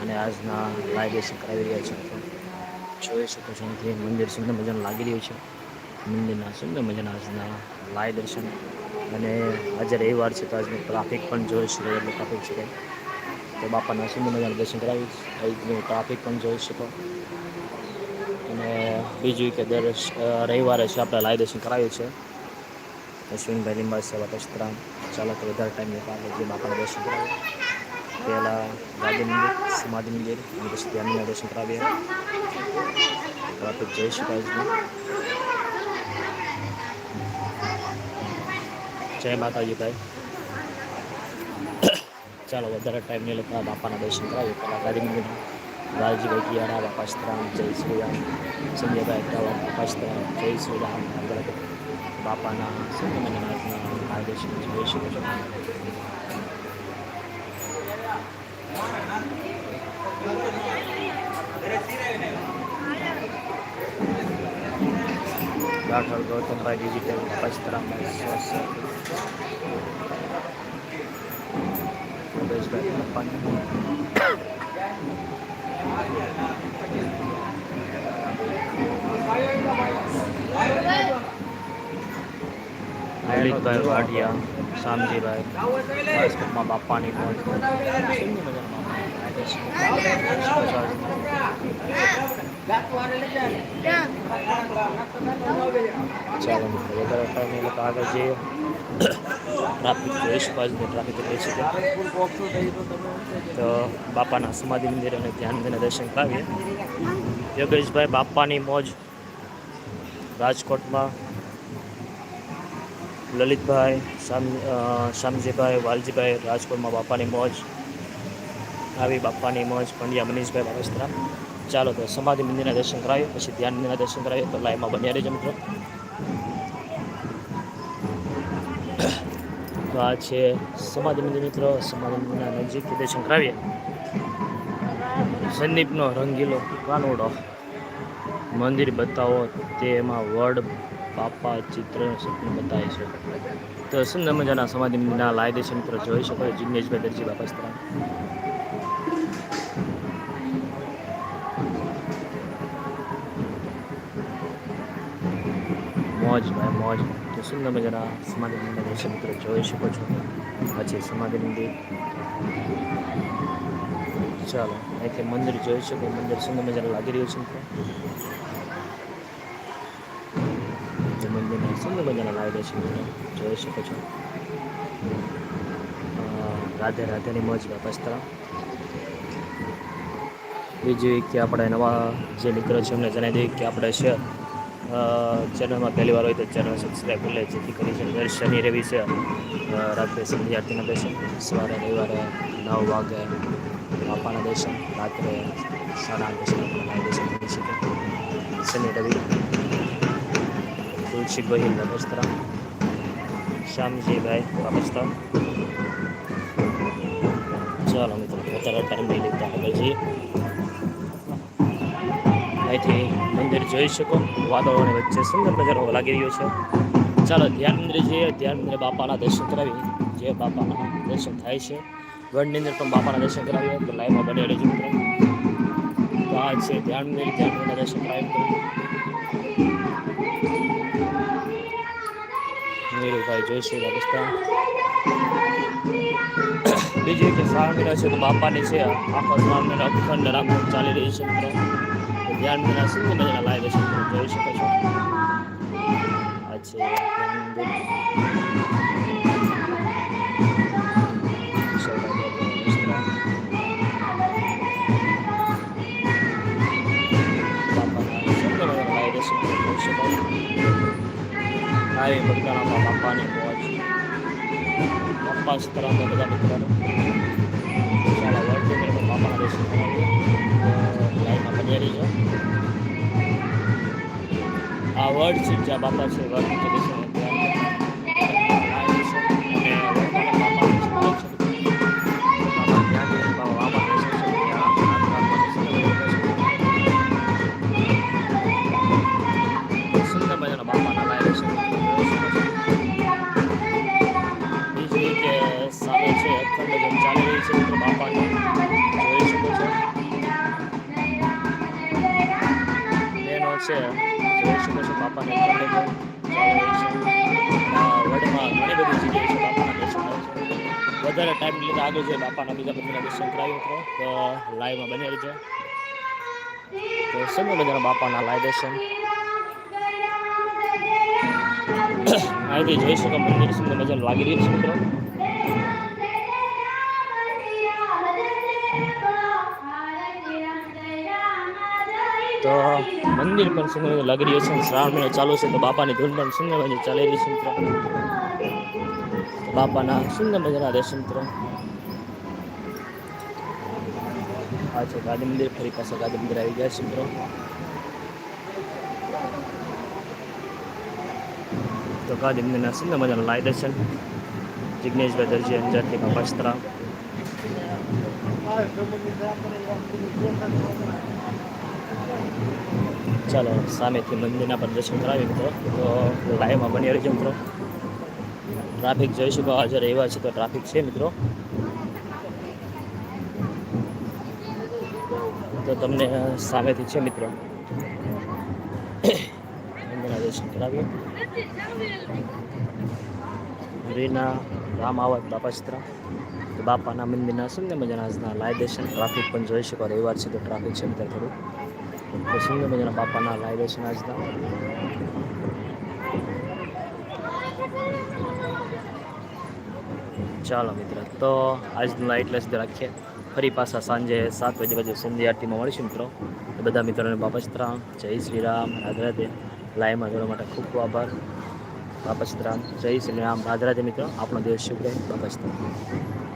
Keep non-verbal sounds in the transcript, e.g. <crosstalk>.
અને આજના લાઈવ દર્શન કરાવી રહ્યા છે જોઈ શકો છો કે મંદિર સુંદર મજાનું લાગી રહ્યું છે. મંદિરના સુંદર મજાના આજના લાય દર્શન. અને આજે રવિવાર છે તો આજનું ટ્રાફિક પણ જોઈ શકો એટલે ટ્રાફિક છે તો બાપાના સુંદર મજાના દર્શન કરાવીશ આજનું ટ્રાફિક પણ જોઈ શકો. અને બીજું કે દર રવિવારે છે આપણે લાય દર્શન કરાવ્યું છે અશ્વિનભાઈ લીંબા સેવા ટ્રસ્ટ ચાલો તો વધારે ટાઈમ આપણે જે બાપાના દર્શન કરાવીએ પહેલાં ગાંધી મંદિર સમાધિ મંદિર અને પછી ધ્યાનના દર્શન કરાવીએ ટ્રાફિક જોઈ શકાય છે જય માતાજી ભાઈ ચાલો વધારે ટાઈમ નહીં લેતા બાપાના દર્શન કરાવીએ પહેલાં ગાંધી મંદિર લાલજીભાઈ કિયારા બાપાસ્તરામ જય શ્રી રામ સંજયભાઈ અગ્રવાલ બાપાસ્તરામ જય શ્રી રામ બાપાના સંતમંજનાથના માર્ગદર્શન જોઈ શકો છો Bakal Gautam Raja kita lepas teramai suasa. Sudah sebaik depan. Terima Lalitbhai Vadiya Shamjibhai રાજકોટમાં બાપાની મોજ ચાલો મિત્રો વધારે ટાઈમ એ લોકો આગળ જઈએ ટ્રાફિક જોઈ શકો આજની ટ્રાફિક રહી છે તો બાપાના સમાધિ મંદિર અને ધ્યાન મંદિરના દર્શન કરાવીએ યોગેશભાઈ બાપાની મોજ રાજકોટમાં લલિતભાઈ, શામ શામજીભાઈ, વાલજીભાઈ, રાજકોટમાં બાપાની મોજ આવી બાપાની મોજ, પંડ્યા મનીષભાઈ બાબસ્ત્રા ચાલો તો સમાધિ મંદિરના દર્શન કરાવીએ, પછી ધ્યાન મંદિરના દર્શન કરાવીએ, તો લાઈવમાં બન્યા રહેજો મિત્રો. તો આ છે સમાધિ મંદિર મિત્રો. સમાધિ મંદિરના નજીક દર્શન કરાવીએ. સંદીપનો રંગીલો કાનુડો. મંદિર બતાવો તેમાં વડ બાપા ચિત્ર સપનું બતાવે છે. તો સુંદર મજાના સમાધિ મંદિરના લાય મિત્રો? જોઈ શકો છો જિગ્નેશભાઈ દરજી બાપા સ્તરા મોજ, ભાઈ, મોજ. તો સુંદર મજાના સમાધિ મંદિર દર્શન મિત્રો? જોઈ શકો છો. પછી સમાધિ મંદિર ચાલો, અહીંથી મંદિર જોઈ શકો. મંદિર સુંદર મજાનું લાગી રહ્યું છે મિત્રો જે મંદિરના સુંદર મજાના લાગે છે જોઈ શકો છો. રાધે રાધેની મોજ પસ્તરા બીજું કે આપણે નવા જે મિત્રો છે એમને જણાવી દઈએ કે આપણે છે ચેનલમાં પહેલી વાર હોય તો ચેનલ સબસ્ક્રાઈબ કરી લે, જેથી કરી છે દર શનિ, રવિ છે રાત્રે સંધ્યા આરતીના દર્શન સવારે, રવિવારે નવ વાગે બાપાના દર્શન, રાત્રે સાડા આઠ દર્શન કરી શકે શનિ, રવિ. તુલસી ગોહિલ નમસ્તરા શ્યામજીભાઈ વાપસતા ચાલો મિત્રો વધારે ટાઈમ નહીં લેતા આગળ જઈએ અહીંથી મંદિર જોઈ શકો વાદળોની વચ્ચે સુંદર નજારો લાગી રહ્યો છે ચાલો ધ્યાન મંદિર જઈએ ધ્યાન મંદિરે બાપાના દર્શન કરાવી જે બાપાના દર્શન થાય છે ગઢની અંદર પણ બાપાના દર્શન કરાવીએ તો લાઈવમાં બને રહેજો મિત્રો તો આ છે ધ્યાન મંદિર ધ્યાન મંદિરના દર્શન કરાવી નીરુભાઈ જોઈશું રાજસ્થાન <coughs> બીજી કે શ્રાવણ મહિનો છે, તો બાપાની છે, આખો શ્રાવણ મહિનો અખંડ રામ ચાલી રહી છે, મિત્રો. ધ્યાન મહિના સિંહ મજાના લાવી છે જોઈ શકો છો. આ આવી બગદાણામાં બાપાની મોજ બાપા સીતારામને બધા મિત્રોને ચાલો વર્લ્ડ બાપાના દર્શન કરાવીએ તો લાઈનમાં બન્યા રહીજો આ વર્ડ છે જ્યાં બાપા છે છે. જોઈ શકો છો બાપાને વર્લ્ડમાં ઘણી બધી જગ્યાએ છે બાપાના દર્શન વધારે ટાઈમ લીધા આગળ છે બાપાના બીજા બધા દર્શન કરાવી મિત્રો તો લાઈવમાં બની રહેજો. તો સમય બધાના બાપાના લાઈવ દર્શન. <coughs> અહીંથી જોઈ શકો મંદિર, સુંદર મજા લાગી રહ્યું છે મિત્રો. તો મંદિર પણ સુંદર લાગી રહ્યું છે. શ્રાવણ મહિનો ચાલુ છે તો બાપાની ધૂન પણ સુંદર મજા ચાલી રહી છે મિત્રો. બાપાના સુંદર મજાના દર્શન મિત્રો આ છે ગાંધી મંદિર. ફરી પાસે ગાંધી મંદિર આવી ગયા છે મિત્રો. તો ગાંધી મંદિરના સુંદર મજાના લાઈ દર્શન. જિજ્ઞેશભાઈ દરજી, અંજારથી બાપાસ્ત્રા ચાલો, સામેથી મંદિરના પર દર્શન કરાવી મિત્રો. તો લાઈવમાં બની રહેજો મિત્રો. ટ્રાફિક જોઈ શકો આજે રવિવાર છે તો ટ્રાફિક છે મિત્રો. તો તમને સામેથી છે મિત્રો. મંદિરના દર્શન કરાવીએ. રીના રામ આવત બાપાસ્ત્રા તો બાપાના મંદિરના સુંદર મજાના લાઈ દર્શન. ટ્રાફિક પણ જોઈ શકો રવિવાર છે તો ટ્રાફિક છે મિત્રો થોડું. બાપાના લાઈ દર્શન આજના ચાલો મિત્ર તો આજનું લાઇટ લેસ રાખીએ ફરી પાછા સાંજે સાત વાગે બાજુ સંધ્યા આરતીમાં મળીશું મિત્રો બધા મિત્રોને બાપસ્ત્રામ જય શ્રી રામ રાધે રાધે લાઈવમાં જોડવા માટે ખૂબ ખૂબ આભાર બાપસ્ત્રામ જય શ્રી રામ રાધે રાધે મિત્રો આપણો દેશ શુભ રહે બાપસ્ત્રામ